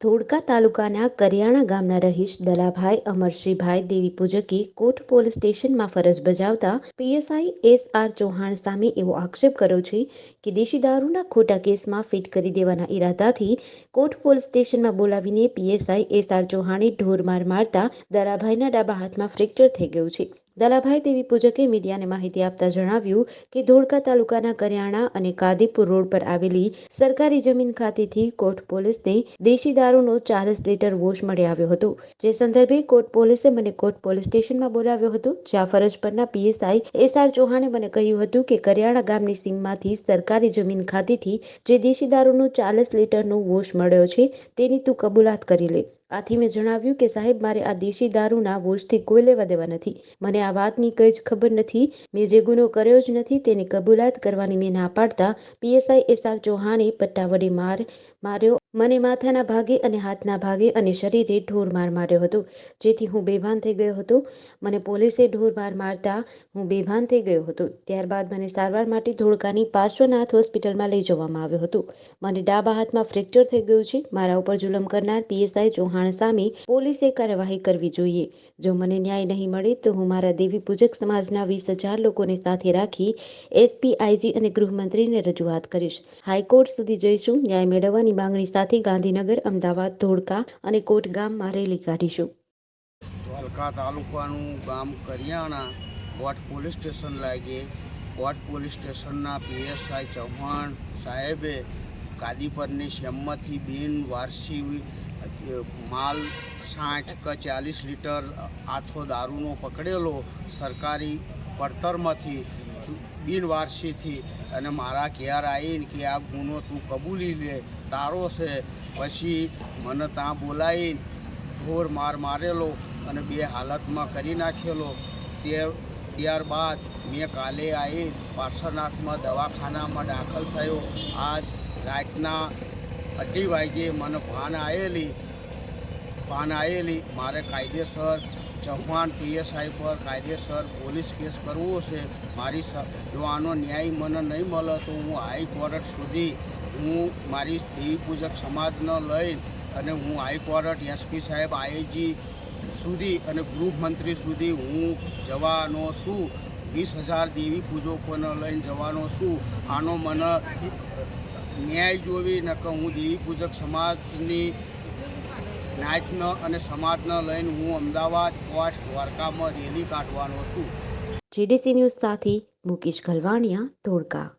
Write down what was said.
ધોળકા તાલુકાના કરિયાણા ગામના રહીશ દલાભાઈ, અમરશ્રીભાઈ દેવી પૂજકી કોટ પોલીસ સ્ટેશનમાં ફરજ બજાવતા પીએસઆઈ એસ આર ચૌહાણ સામે એવો આક્ષેપ કર્યો છે કે દેશી દારૂના ખોટા કેસમાં ફિટ કરી દેવાના ઈરાદાથી કોટ પોલીસ સ્ટેશનમાં બોલાવીને પીએસઆઈ એસ આર ચૌહાણે ઢોરમાર મારતા દલાભાઈના ડાબા હાથમાં ફ્રેક્ચર થઈ ગયું છે. દલાભાઈ દેવી પૂજકે મીડિયાને માહિતી આપતા જણાવ્યું કે ધોળકા તાલુકાના કરિયાણા અને કાદીપુર રોડ પર આવેલી સરકારી જમીન ખાતેથી કોટ પોલીસને દેશી દારૂનો ચાલીસ લીટર વોશ મળી આવ્યો હતો. જે સંદર્ભે કોટ પોલીસે મને કોટ પોલીસ સ્ટેશનમાં બોલાવ્યો હતો. જ્યાં ફરજ પરના પીએસઆઈ એસ આર ચૌહાણે મને કહ્યું હતું કે કરિયાણા ગામની સીમમાંથી સરકારી જમીન ખાતેથી જે દેશી દારૂનો ચાલીસ લીટરનો વોશ મળ્યો છે તેની તું કબૂલાત કરી લે. આથી મેં જણાવ્યું કે સાહેબ, મારે આ દેશી દારૂના બોજથી કોઈ લેવા દેવા નથી. મને આ વાતની કંઈ જ ખબર નથી. મેં જે ગુનો કર્યો જ નથી તેની કબૂલાત કરવાની મેં ના પાડતા. પીએસઆઈ એસ આર ચૌહાણે પટ્ટા વડે માર માર્યો મને માથાના ભાગે અને હાથના ભાગે અને શરીરે ઢોર માર માર્યો હતો, જેથી હું બેભાન થઈ ગયો હતો. મને પોલીસે ઢોર માર મારતા હું બેભાન થઈ ગયો હતો. ત્યારબાદ મને સારવાર માટે ધોળકાની પાર્શ્વનાથ હોસ્પિટલમાં લઈ જવામાં આવ્યો હતો. મને ડાબા હાથમાં ફ્રેક્ચર થઈ ગયું છે. મારા ઉપર જુલમ કરનાર પીએસઆઈ ચૌહાણ સામે પોલીસે કાર્યવાહી કરવી જોઈએ. જો મને ન્યાય નહીં મળે, તો હું મારા દેવી પૂજક સમાજના વીસ હજાર લોકોને સાથે રાખી એસપી આઈજી અને ગૃહમંત્રીને રજૂઆત કરીશ. હાઈકોર્ટ સુધી જઈશું. ન્યાય મેળવવાની માંગણી સાથે ગાંધીનગર, અમદાવાદ, ધોળકા અને કોટ ગામમાં રેલી કાઢીશું. ધોળકા તાલુકાનું ગામ કરિયાણા કોટ પોલીસ સ્ટેશન લાગે. કોટ પોલીસ સ્ટેશનના પીએસઆઈ ચૌહાણ સાહેબે કાદીપરની શેમમાંથી બિન વાર્ષિક માલ સાઠ કે ચાલીસ લીટર આથો દારૂનો પકડેલો સરકારી પડતરમાંથી બિનવારસીથી અને મારા ઘેર આવીને કે આ ગુનો તું કબૂલી લે, તારો છે. પછી મને ત્યાં બોલાવીને ઢોર માર મારેલો અને બે હાલતમાં કરી નાખેલો. તે ત્યારબાદ મેં કાલે આવી પાર્શ્વનાથમાં દવાખાનામાં દાખલ થયો. આજ રાતના અઢી વાગ્યે મને ભાન આવેલી ભાન આવેલી મારે કાયદેસર ચૌહાણ પીએસઆઈ પર કાયદેસર પોલીસ કેસ કરવો છે. મારી જો આનો ન્યાય મને નહીં મળે તો હું હાઈકોર્ટ સુધી હું મારી દેવી પૂજક સમાજને લઈ અને હું હાઈકોર્ટ એસપી સાહેબ આઈજી સુધી અને ગૃહમંત્રી સુધી હું જવાનો છું. વીસ હજાર દેવી પૂજકોને લઈને જવાનો છું. આનો મને ન્યાય જોવી નકર હું દેવી પૂજક સમાજની નાચનો અને સમાજને લઈને હું અમદાવાદ કોટ દ્વારકામાં રેલી કાઢવાનો છું. જીડીસી ન્યૂઝ સાથે મુકેશ ગલવાણિયા ધોળકા.